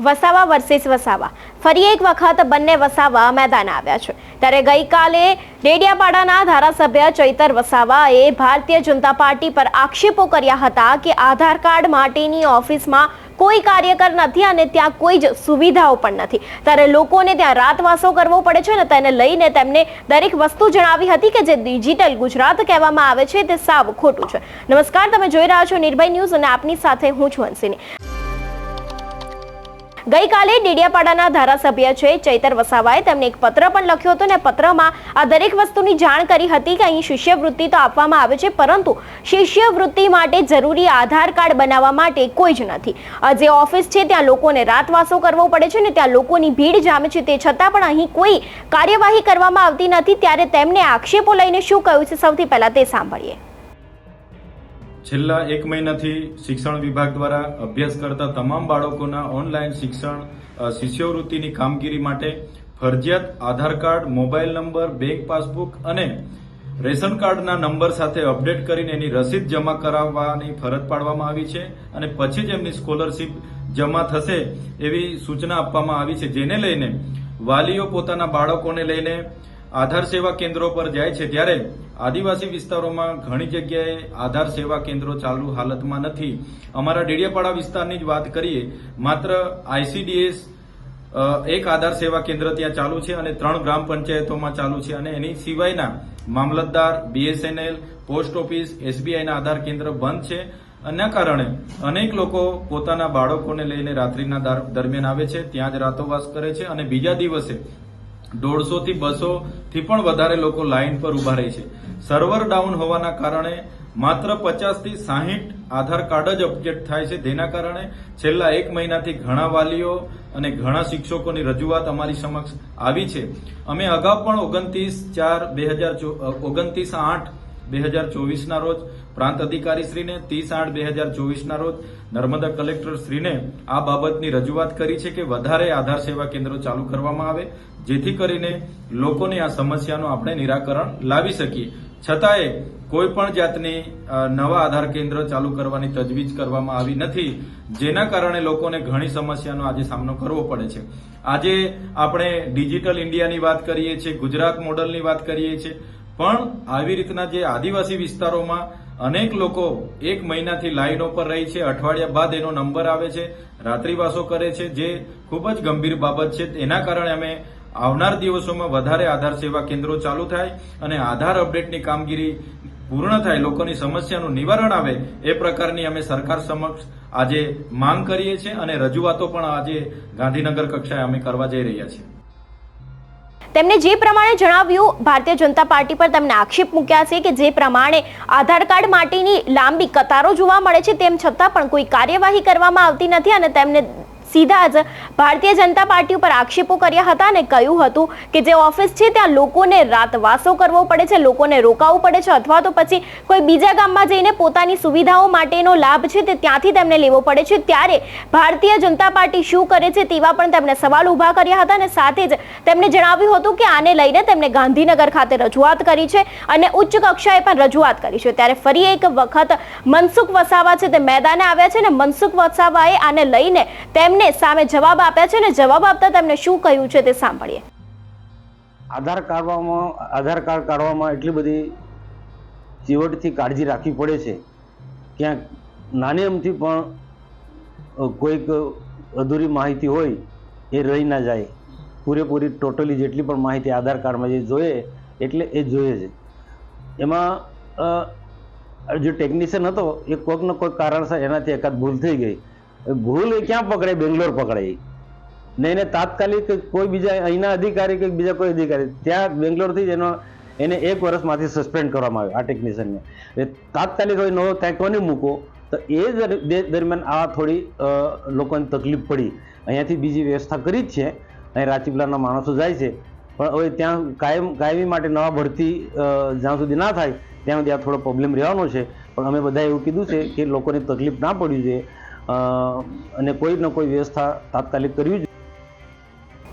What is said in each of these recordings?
Vasava versus Vasava. ફરી એક વખત બંને વસાવા મેદાન આવ્યા છે. ત્યારે ગઈકાલે ડેડિયાપાડાના ધારાસભ્ય ચૈતર વસાવાએ ભારતીય જનતા પાર્ટી પર આક્ષેપો કર્યા હતા કે આધાર કાર્ડ માટેની ઓફિસમાં કોઈ કાર્યકર નથી અને ત્યાં કોઈ જ સુવિધાઓ પણ નથી. ત્યારે લોકોને ત્યાં રાતવાસો કરવો પડે છે અને તેને લઈને તેમને દરેક વસ્તુ જણાવી હતી કે જે ડિજિટલ ગુજરાત કહેવામાં આવે છે તે સાવ ખોટું છે. નમસ્કાર, તમે જોઈ રહ્યા છો નિર્ભય ન્યૂઝ અને આપની સાથે હું છું હંસિની. ગઈકાલે ડેડિયાપાડાના ધારાસભ્ય છે ચૈતર વસાવાએ તેમને એક પત્ર પણ લખ્યો હતો અને પત્રમાં આ દરેક વસ્તુની જાણ કરી હતી કે અહીં શિષ્યવૃત્તિ તો આપવામાં આવે છે, પરંતુ શિષ્યવૃત્તિ માટે જરૂરી આધાર કાર્ડ બનાવવા માટે કોઈ જ નથી. જે ઓફિસ છે, ત્યાં લોકોને રાતવાસો કરવો પડે છે ને ત્યાં લોકોની ભીડ જામે છે, તે છતાં પણ અહીં કોઈ કાર્યવાહી કરવામાં આવતી નથી. ત્યારે તેમને આક્ષેપો લઈને શું કહ્યું છે? સૌથી પહેલાં તે સાંભળીએ. છેલ્લા એક મહિનાથી શિક્ષણ વિભાગ દ્વારા અભ્યાસ કરતા તમામ બાળકોના ઓનલાઈન શિક્ષણ શિષ્યવૃત્તિની કામગીરી માટે ફરજિયાત Aadhaar card, mobile number, bank passbook અને રેશન કાર્ડના નંબર સાથે અપડેટ કરીને એની રસીદ જમા કરાવવાની ફરજ પાડવામાં આવી છે અને પછી જ એમની સ્કોલરશીપ જમા થશે એવી સૂચના આપવામાં આવી છે, જેને લઈને વાલીઓ પોતાના બાળકોને લઈને આધાર સેવા કેન્દ્રો પર જાય છે ત્યારે આદિવાસી વિસ્તારોમાં ઘણી જગ્યાએ આધાર સેવા કેન્દ્રો ચાલુ હાલતમાં નથી. અમારા ડેડિયાપાડા વિસ્તારની જ વાત કરીએ, માત્ર આઈસીડીએસ એક આધાર સેવા કેન્દ્ર ત્યાં ચાલુ છે અને ત્રણ ગ્રામ પંચાયતોમાં ચાલુ છે અને એની સિવાયના મામલતદાર, બીએસએનએલ, પોસ્ટ ઓફિસ, એસબીઆઈના આધાર કેન્દ્ર બંધ છે. આના કારણે અનેક લોકો પોતાના બાળકોને લઈને રાત્રિના દર- દરમિયાન આવે છે, ત્યાં જ રાતોવાસ કરે છે અને બીજા દિવસે દોઢસો થી બસો થી પણ વધારે લોકો લાઇન પર ઊભા રહે છે. સર્વર ડાઉન હોવાના કારણે માત્ર પચાસથી સાહીઠ આધાર કાર્ડ જ અપડેટ થાય છે. જેના કારણે છેલ્લા એક મહિનાથી ઘણા વાલીઓ અને ઘણા શિક્ષકોની રજૂઆત અમારી સમક્ષ આવી છે. અમે અગાઉ પણ ઓગણત્રીસ ચાર બે હજાર ઓગણત્રીસ આઠ બે હજાર ચોવીસના રોજ પ્રાંત અધિકારી શ્રીને ત્રીસ આઠ બે હજાર ચોવીસના રોજ નર્મદા કલેક્ટર શ્રીને આ બાબતની રજૂઆત કરી છે કે વધારે આધાર સેવા કેન્દ્રો ચાલુ કરવામાં આવે, જેથી કરીને લોકોની આ સમસ્યાનું આપણે નિરાકરણ લાવી શકીએ. છતાંય કોઈ પણ જાતની નવા આધાર કેન્દ્ર ચાલુ કરવાની તજવીજ કરવામાં આવી નથી, જેના કારણે લોકોને ઘણી સમસ્યાનો આજે સામનો કરવો પડે છે. આજે આપણે ડિજિટલ ઇન્ડિયાની વાત કરીએ છીએ, ગુજરાત મોડલની વાત કરીએ છીએ પણ આવી રીતના જે આદિવાસી વિસ્તારોમાં અનેક લોકો એક મહિનાથી લાઈનો પર રહી છે, અઠવાડિયા બાદ એનો નંબર આવે છે, રાત્રિવાસો કરે છે, જે ખૂબ જ ગંભીર બાબત છે. એના કારણે અમે આવનાર દિવસોમાં વધારે આધાર સેવા કેન્દ્રો ચાલુ થાય અને આધાર અપડેટની કામગીરી પૂર્ણ થાય, લોકોની સમસ્યાનું નિવારણ આવે, એ પ્રકારની અમે સરકાર સમક્ષ આજે માંગ કરીએ છીએ અને રજૂઆતો પણ આજે ગાંધીનગર કક્ષાએ અમે કરવા જઈ રહ્યા છીએ. તેમને જે પ્રમાણે જણાવ્યું, ભારતીય જનતા પાર્ટી પર તેમણે આક્ષેપ મૂક્યા છે કે જે પ્રમાણે આધાર કાર્ડ માટેની લાંબી કતારો જોવા મળે છે, તેમ છતાં પણ કોઈ કાર્યવાહી કરવામાં આવતી નથી અને તેમને સીધા જ ભારતીય જનતા પાર્ટી ઉપર આક્ષેપો કર્યા હતા અને કહ્યું હતું કે જે ઓફિસ છે ત્યાં લોકોને રાતવાસો કરવો પડે છે, લોકોને રોકાવવું પડે છે અથવા તો પછી કોઈ બીજા ગામમાં જઈને પોતાની સુવિધાઓ માટેનો લાભ છે તે ત્યાંથી તેમને લેવો પડે છે. ત્યારે ભારતીય જનતા પાર્ટી શું કરે છે તેવા પણ તેમણે સવાલ ઊભા કર્યા હતા અને સાથે જ તેમણે જણાવ્યું હતું કે આને લઈને તેમણે ગાંધીનગર ખાતે રજૂઆત કરી છે અને ઉચ્ચ કક્ષાએ પણ રજૂઆત કરી છે. ત્યારે ફરી એક વખત મનસુખ વસાવા છે તે મેદાને આવ્યા છે અને મનસુખ વસાવાએ આને લઈને તેમને સામે જવાબ આપ્યા છે અને જવાબ આપતા તેમને શું કહ્યું છે તે સાંભળીએ. આધાર કાઢવામાં, આધાર કાર્ડ કાઢવામાં એટલી બધી ચીવટથી કાળજી રાખવી પડે છે. ક્યાંક નાની અમથી પણ કોઈક અધૂરી માહિતી હોય, એ રહી ના જાય. પૂરેપૂરી, ટોટલી જેટલી પણ માહિતી આધાર કાર્ડમાં જે જોઈએ, એટલે એ જોઈએ છે. એમાં જો ટેકનિશિયન હતો, એ કોઈક ને કોઈક કારણસર એનાથી એકાદ ભૂલ થઈ ગઈ. ભૂલ એ ક્યાં પકડે બેંગ્લોર પકડાય ને એને તાત્કાલિક કોઈ બીજા અહીંના અધિકારી કે બીજા કોઈ અધિકારી, ત્યાં બેંગ્લોરથી જ એનો એને એક વર્ષમાંથી સસ્પેન્ડ કરવામાં આવ્યો આ ટેકનિશિયનને એ તાત્કાલિક હવે નવો ત્યાં કોને મૂકો? તો એ દરમિયાન આ થોડી લોકોને તકલીફ પડી. અહીંયાથી બીજી વ્યવસ્થા કરી જ છે. અહીં રાજપીપલાના માણસો જાય છે. પણ હવે ત્યાં કાયમ કાયમી માટે નવા ભરતી જ્યાં સુધી ના થાય, ત્યાં સુધી આ થોડો પ્રોબ્લેમ રહેવાનો છે. પણ અમે બધા એવું કીધું છે કે લોકોને તકલીફ ના પડવી જોઈએ. અને કોઈ ન કોઈ વ્યવસ્થા તાત્કાલિક કરવી જોઈએ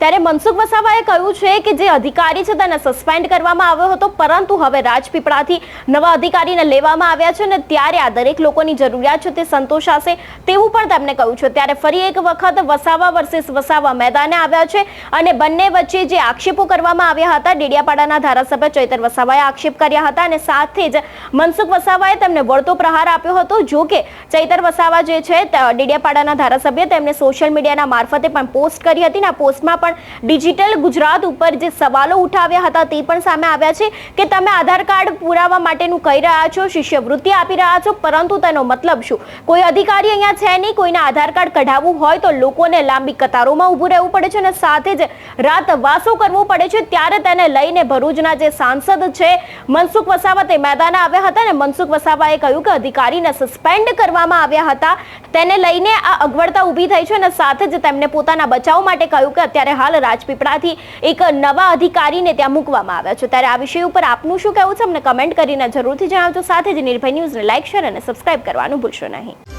ત્યારે મનસુખ વસાવાએ કહ્યું છે કે જે અધિકારી છે તેને સસ્પેન્ડ કરવામાં આવ્યો હતો, પરંતુ હવે રાજપીપળાથી નવા અધિકારીને લેવામાં આવ્યા છે અને ત્યારે આ દરેક લોકોની જરૂરિયાત છે તે સંતોષાશે તેવું પણ તેમણે કહ્યું છે. ત્યારે ફરી એક વખત વસાવા વર્સિસ વસાવા મેદાને આવ્યા છે અને બંને વચ્ચે જે આક્ષેપો કરવામાં આવ્યા હતા, ડેડિયાપાડાના ધારાસભ્ય ચૈતર વસાવાએ આક્ષેપ કર્યા હતા અને સાથે જ મનસુખ વસાવાએ તેમને વળતો પ્રહાર આપ્યો હતો. જો કે ચૈતર વસાવા જે છે ડેડિયાપાડાના ધારાસભ્ય, તેમણે સોશિયલ મીડિયાના મારફતે પણ પોસ્ટ કરી હતી અને આ પોસ્ટમાં પણ ડિજિટલ ગુજરાત ઉપર જે સવાલો ઉઠાવ્યા હતા તે પણ સામે આવ્યા છે કે તમે આધાર કાર્ડ પુરાવા માટેનું કહી રહ્યા છો, શિષ્યવૃત્તિ આપી રહ્યા છો, પરંતુ તેનો મતલબ શું? કોઈ અધિકારી અહીંયા છે નહીં? કોઈને આધાર કાર્ડ કઢાવવું હોય તો લોકોને લાંબી કતારોમાં ઊભું રહેવું પડે છે અને સાથે જ રાત વાસો કરવો પડે છે. ત્યારે તેને લઈને ભરૂચના જે સાંસદ છે મનસુખ વસાવા તે મેદાને આવ્યા હતા અને મનસુખ વસાવાએ કહ્યું કે અધિકારીને સસ્પેન્ડ કરવામાં આવ્યા હતા. તેને લઈને આ અગવડતા ઊભી થઈ છે અને સાથે જ તેમને પોતાના બચાવ માટે કહ્યું કે અત્યારે હાલ રાજપીપળાથી એક નવા અધિકારીને ત્યાં મૂકવામાં આવ્યા છે. ત્યારે આ વિષય ઉપર આપનું શું કહેવું છે? અમને કમેન્ટ કરીને જરૂરથી જણાવજો. સાથે જ નિર્ભય ન્યૂઝને લાઇક શેર અને સબસ્ક્રાઇબ કરવાનું ભૂલશો નહીં.